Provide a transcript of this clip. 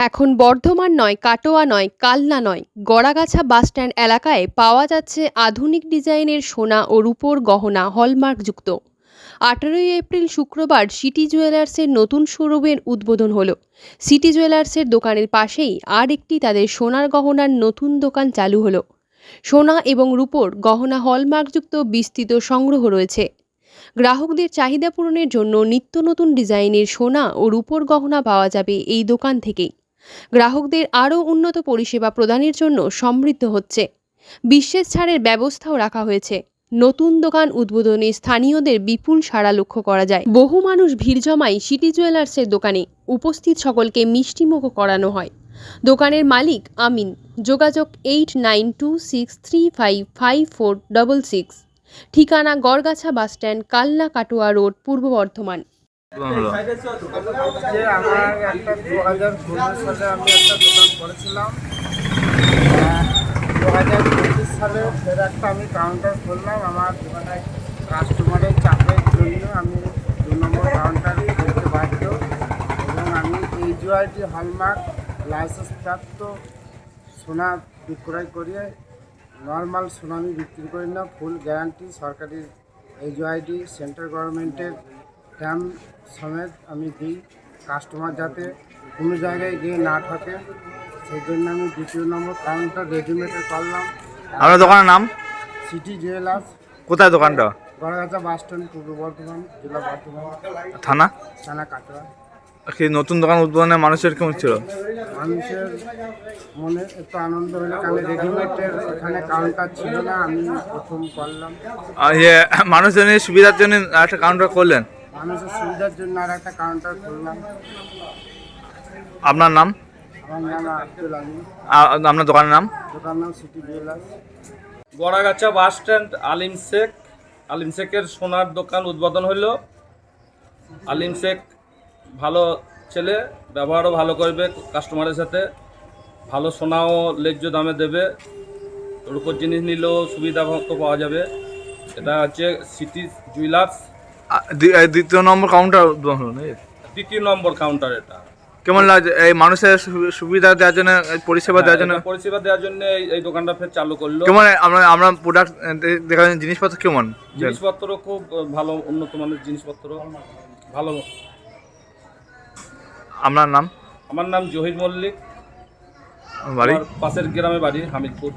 এখন বর্ধমান নয়, কাটোয়া নয়, কালনা নয়, গড়াগাছা বাসস্ট্যান্ড এলাকায় পাওয়া যাচ্ছে আধুনিক ডিজাইনের সোনা ও রূপোর গহনা হলমার্কযুক্ত। আঠারোই এপ্রিল শুক্রবার সিটি জুয়েলার্সের নতুন শোরুমের উদ্বোধন হলো। সিটি জুয়েলার্সের দোকানের পাশেই আর একটি তাদের সোনার গহনার নতুন দোকান চালু হলো। সোনা এবং রূপোর গহনা হলমার্কযুক্ত বিস্তৃত সংগ্রহ রয়েছে। গ্রাহকদের চাহিদা পূরণের জন্য নিত্য নতুন ডিজাইনের সোনা ও রূপোর গহনা পাওয়া যাবে এই দোকান থেকেই। গ্রাহকদের আরও উন্নত পরিষেবা প্রদানের জন্য সমৃদ্ধ হচ্ছে। বিশেষ ছাড়ের ব্যবস্থাও রাখা হয়েছে। নতুন দোকান উদ্বোধনে স্থানীয়দের বিপুল সাড়া লক্ষ্য করা যায়। বহু মানুষ ভিড় জমায় সিটি জুয়েলার্সের দোকানে উপস্থিত সকলকে মিষ্টিমুখ করানো হয়। দোকানের মালিক আমিন। যোগাযোগ eight nine two six three five five four double six. ঠিকানা Garhgachha bus stand Kalna Katwa road, Purba Bardhaman. যে আমার একটা দু হাজার ষোলো সালে আমি একটা দোকান করেছিলাম। দু হাজার পঁচিশ সালে ফের একটা আমি কাউন্টার খুললাম। আমার দোকানে কাস্টমারের চাপের জন্য আমি দু নম্বর কাউন্টার খুলতে বাধ্য। এবং আমি এই জুআইটি হলমার্ক লাইসেন্স প্রাপ্ত সোনা বিক্রয় করিয়ে নর্মাল সোনা আমি বিক্রি করি না। ফুল গ্যারান্টি সরকারি এই জুআইডি সেন্ট্রাল গভর্নমেন্টের স্ট্যাম্প সমেত আমি দিই কাস্টমার যাতে কোনো জায়গায় গিয়ে না থাকে। সেই জন্য আমি দ্বিতীয় নম্বর কাউন্টার রেডিমেডে করলাম। আপনার দোকানের নাম? সিটি জুয়েলার্স কোথায় দোকানটা? গড়গাছা বাস স্ট্যান্ড পূর্ব বর্ধমান জেলা বর্ধমান। থানা? থানা কাটোয়া। কি নতুন দোকান উদ্বোধনে মানুষের কেমন ছিল? মানুষের মনে একটু আনন্দ হলো কারণ রেডিমেডের এখানে কাউন্টার ছিল না আমি প্রথম করলাম। আর ইয়ে মানুষের সুবিধার জন্য একটা কাউন্টার করলেন? মানুষের সুবিধার জন্য আর একটা কাউন্টার খুললাম। আপনার নাম? আমার নাম আব্দুল আলী। আপনার দোকানের নাম? দোকান নাম city jewellers Garagachha bus stand Alim Sheikh. Alim শেখের সোনার দোকান উদ্বোধন হইল। আলিম শেখ ভালো ছেলে ব্যবহারও ভালো করবে কাস্টমারের সাথে। ভালো সোনাও ন্যায্য দামে দেবে। রূপোর জিনিস নিলেও সুবিধা পাওয়া যাবে। এটা হচ্ছে সিটি জুয়েলার্স দ্বিতীয় নম্বর কাউন্টার তৃতীয় নম্বর কাউন্টার এটা। কেমন লাগছে? এই মানুষের সুবিধা দেওয়ার জন্য এই পরিষেবা দেওয়ার জন্য? পরিষেবা দেওয়ার জন্য এই- দোকানটা ফের চালু করল। কেমন আমরা আমরা প্রোডাক্ট দেখা জিনিসপত্র কেমন? জিনিসপত্র খুব ভালো উন্নত মানের জিনিসপত্র। ভালো। আপনার নাম? আমার নাম জহির মল্লিক। বাড়ি? পাশের গ্রামে বাড়ি হামিদপুর।